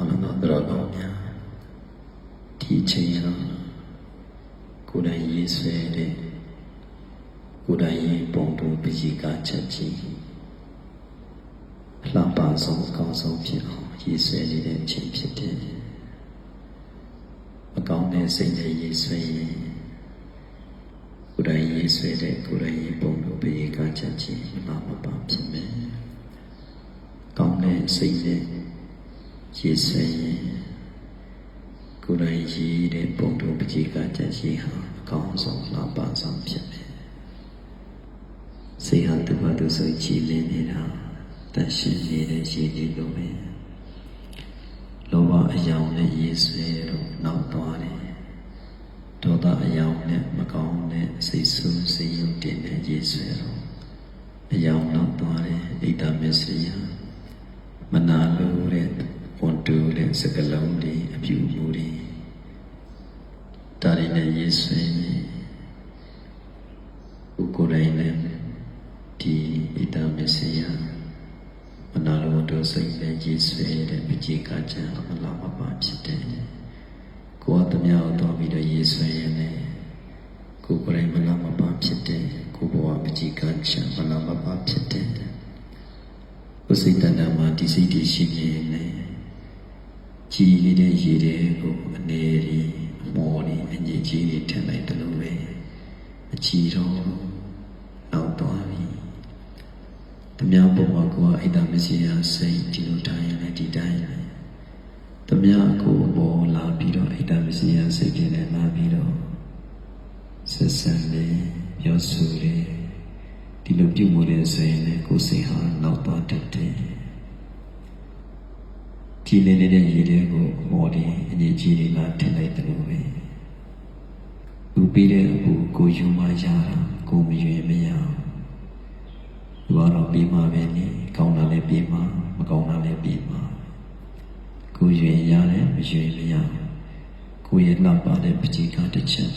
အနန္တတရကောင်းများဒီအချိန်ဟာကိုယ်တိုင်ရေးဆွဲတဲ့ကိုယ်တိုင်ရေးပုံတူပကြီးကချက်ကြီးအလှပဆုံးအကောင်းဆုံးဖြစ်အောင်ရေးဆွဲနေတဲ့အချိန်ဖြစ်တယ်အကောင်းတဲ့စိတ်နဲ့ရေးဆွဲရင်ကိုယ်တိုင်ရေးဆွဲတဲ့ကိုယ်တိုင်ရေးပုံတူပကြီးကချက်ကြီးအလှပပါဖြစ်မယ်ကောင်းတဲ့စိတ်နဲ့ ရေးဆွဲရင်ကိုယ်တိုင်ရေးတဲ့ပုံတူပကြီးကချက်ကြီးဟာအကောင်းဆုံးအလှပဆုံးဖြစ်မယ်စိတ်ဟာသူ့ဘာသူဆိုကြည်လင်းနေတာတန်ရှင်းနေတဲ့ရည်လေးလိုပဲလောဘအယောင်နဲ့ရေးဆွဲတော့နောက်သွားတယ်ဒေါသအယောင်နဲ့မကောင်းတဲ့စိတ်ဆိုးစိတ်ယုတ်တင်တဲ့ရေးဆွဲတော့အယောင်နောက်သွားတယ်ဣဒ္ဓမစ္စရိယမနာလိုတဲ့ဝန်တူတဲ့ စကလုံးတွေအပြုအမူတွေဒါတွေနဲ့ရေးဆွဲရင်ကိုယ်ကိုယ်တိုင်နဲ့ဒီဣဒ္ဓမစ္စရိယမနာလိုဝန်တူစိတ်နဲ့ရေးဆွဲတဲ့ပจิကကြံအမလာမပါဖြစ်တယ်ကိုယ်အတမယောတော့ပြီးတော့ရေးဆွဲရင်လည်းကိုယ်ကိုယ်တိုင်မလာမပါဖြစ်တယ်ကိုယ်ဘဝပจิကကြံမလာမပါဖြစ်တယ်ကိုယ်စိတ်တဏ္ဍာမှာဒီစိတ်တွေရှိနေရင်လည်း ကြည်နေတဲ့ရည်တွေကိုအနေရီအမော်တွေအညစ်အကြေးတွေထည့်လိုက်တယ်လို့ပဲအကြည်တော့နောက်သွားပြီတမန်ဘုံမှာကိုယ်အိတ်တမရှိရစိတ်ဒီလိုတိုင်းရင်လည်းဒီတိုင်းပဲတမန်ကိုပေါ်လာပြီးတော့အိတ်တမရှိရစိတ်ပြင်းနေလာပြီးတော့ဆက်ဆံလေပြောဆိုလေဒီလိုပြုမှုလေဆိုရင်လည်းကိုယ်စိတ်ဟာနောက်သွားတတ်တယ် ကြည်လင်းနေတဲ့ရည်တွေကိုအမော်ဒီအငြိကြီးတွေကထည့်လိုက်တယ်လို့ပဲလူပြီးတဲ့အကူကိုယူမှရတာကိုမယူရင်မရဘူးလူကတော့ပြီးမှပဲနေကောင်းတာလည်းပြီးမှမကောင်းတာလည်းပြီးမှကိုယူရင်ရတယ်မယူရင်မရဘူးကိုရဲ့လှပတဲ့ပဋိကတစ်ချက်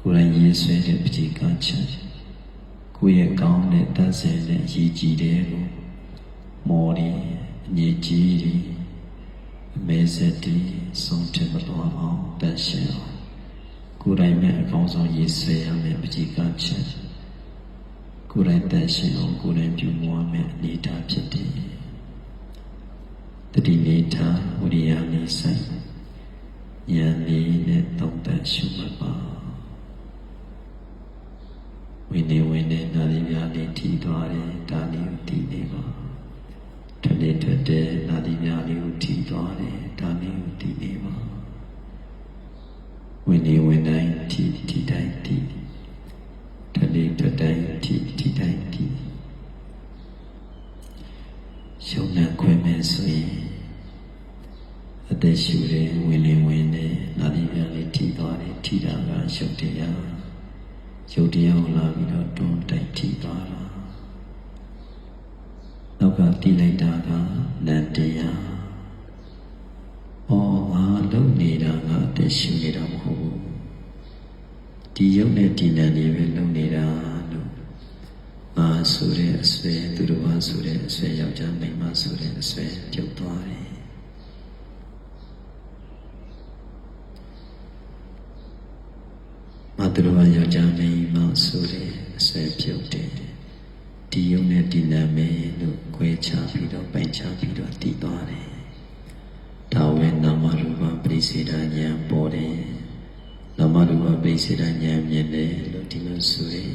ကိုယ်တိုင်ရေးဆွဲတဲ့ပဋိကချက်ကိုရဲ့ကောင်းတဲ့တန်းစင်တဲ့ရည်ကြည်တဲ့ကိုမော်ဒီအငြိကြီးတွေအ မဲဆက်တီဆုံးထမတော်အောင်တန်ရှင်းအောင်ကိုယ်တိုင်မဲ့အကောင်းဆုံးရည်ဆွဲရမယ်ပဋိကချက်ကိုယ်တိုင်တန်ရှင်းအောင်ကိုယ်တိုင်ပြုမွားမယ်အနေထားဖြစ်တယ်တတိနေထားဝိရိယနေဆိုင်ဉာဏ်လေးနဲ့သုံးသပ်ရှုမှတ်ပါဝိနေဝိနေနာရီများလေးထီသွားတယ်ဒါလေးကိုတည်နေပါ ထနေထွက်တဲ့နာရီများလေးကိုထီသွားတယ်ဒါလေးကိုတည်နေပါဝိနေဝိတိုင်းထီထီတိုင်းထီထနေထွက်တိုင်းထီထီတိုင်းထီရှုံနှံခွဲမဲ့ဆိုရင်အသက်ရှူတဲ့ဝင်လေဝင်တဲ့နာရီများလေးထီသွားတယ်ထီတာကရှုပ်တရားရုပ်တရားကိုလာပြီးတော့တွန်းတိုက်ထိသွားတာ နောက်ကတိလိုက်တာကနန္တရားဩငါလုံနေတာငါအသက်ရှင်နေတာမဟုတ်ဘူးဒီရုပ်နဲ့ဒီနံနေပဲလုံနေတာလို့ငါဆိုတဲ့အဆွဲသူတို့ဟာဆိုတဲ့အဆွဲယောက်ျားမိန်းမဆိုတဲ့အဆွဲပြုတ်သွားတယ်မသူတော်ဘာယောက်ျားမိန်းမဆိုတဲ့အဆွဲပြုတ်တယ် ဒီယုံနဲ့ဒီနာမည်လို့ခွဲခြားပြီးတော့ပိုင်ခြားပြီးတော့တည်သွားတယ်ဒါဝေနာမရူပပရိစေဒဉာဏ်ပေါ်တယ်နာမရူပပရိစေဒဉာဏ်မြင်တယ်လို့ဒီလိုဆိုရင်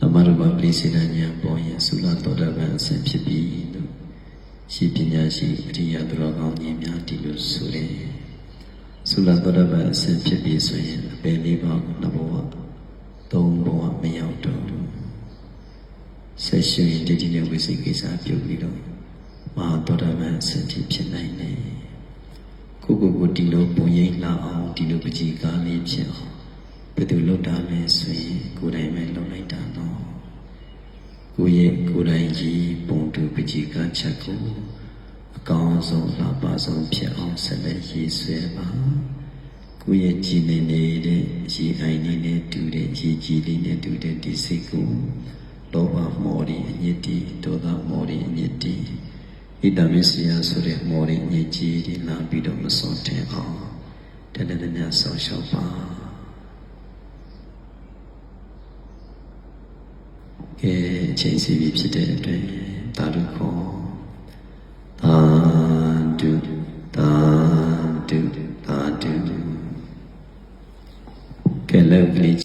နာမရူပပရိစေဒဉာဏ်ပေါ်ရင်သုလသောတပန်အစဉ်ဖြစ်ပြီးလို့ရှိပညာရှိအရိယသူတော်ကောင်းကြီးများဒီလိုဆိုတယ်သုလသောတပန်အစဉ်ဖြစ်ပြီးဆိုရင်အပေလေးပါးကိုနှစ်ဘဝသုံးဘဝမရောက်တော့ဘူး ဆက်ရှိရင်တတိယဝိစိတ်ကိစ္စပြုတ်ပြီးတော့မဟာသောတပန်အစဉ်ဖြစ်နိုင်တယ်ကိုကိုကိုဒီလိုပုံရိပ်လာအောင်ဒီလိုပကြီးကားလေးဖြစ်အောင်ဘယ်သူလုပ်တာလဲဆိုရင်ကိုယ်တိုင်ပဲလုပ်လိုက်တာတော့ကိုရဲ့ကိုယ်တိုင်ကြီးပုံတူပကြီးကားချက်ကိုအကောင်းဆုံးလှပဆုံးဖြစ်အောင်ဆက်လက်ရည်ဆွဲပါကိုယ့်ရဲ့ကြည်နေနေတဲ့ရေအိုင်လေးနဲ့တူတဲ့ရေကြီးလေးနဲ့တူတဲ့ဒီစိတ်ကို လောဘမော်ဒီအညစ်တီဒေါသမော်ဒီအညစ်တီဣတမစ္စယဆိုတဲ့မော်ရင်းညစ်ကြီးတွေလာပြီးတော့မစောတင်အောင်တဏ္ဍတညာဆောင်းလျှောက်ပါကဲအချိန်စီပြီဖြစ်တဲ့အတွက်တာလူခေါ်